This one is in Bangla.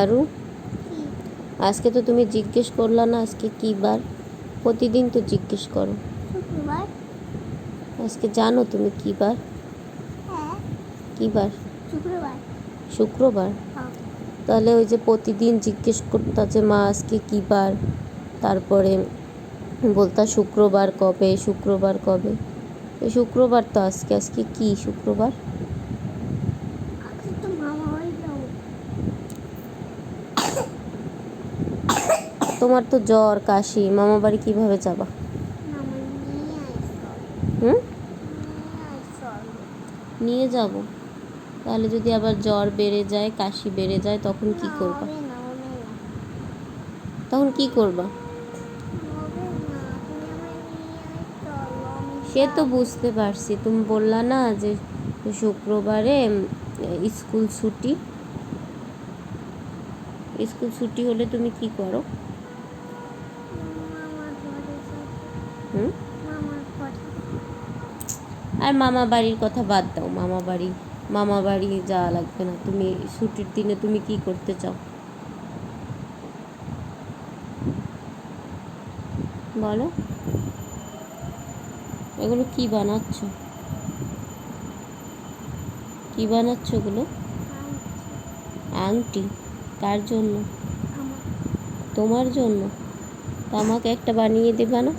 আরু? আজকে তো তুমি জিজ্ঞেস করলা না আজকে কী বার? প্রতিদিন তো জিজ্ঞেস করো। আজকে জানো তুমি কী বার? হ্যাঁ। কী বার? শুক্রবার। শুক্রবার? হ্যাঁ। তাহলে ওই যে প্রতিদিন জিজ্ঞেস করতা যে মা আজকে কী বার? তারপরে বলতা শুক্রবার কবে শুক্রবার কবে? শুক্রবার তো আজকে আজকে কি শুক্রবার আজকে তো মামা বাড়ি যাব তোমার তো জ্বর, কাশি মামা বাড়ি কীভাবে যাবা? হুম? নিয়ে যাব। তাহলে যদি আবার জ্বর বেড়ে যায়, কাশি বেড়ে যায়, তখন কি করবা? তখন কি করবা? সে তো বুঝতে পারছি। তুমি বললা না যে শুক্রবারে স্কুল ছুটি। স্কুল ছুটি হলে তুমি কি করো? হুম আর মামা বাড়ির কথা বাদ দাও মামা বাড়ি মামা বাড়ি যাওয়া লাগবে না। তুমি ছুটির দিনে তুমি কি করতে চাও? বলো। এগুলো কি বানাচ্ছ? কি বানাচ্ছ ওগুলো আংটি। কার জন্য? তোমার জন্য? তো আমাকে একটা বানিয়ে দেবা না?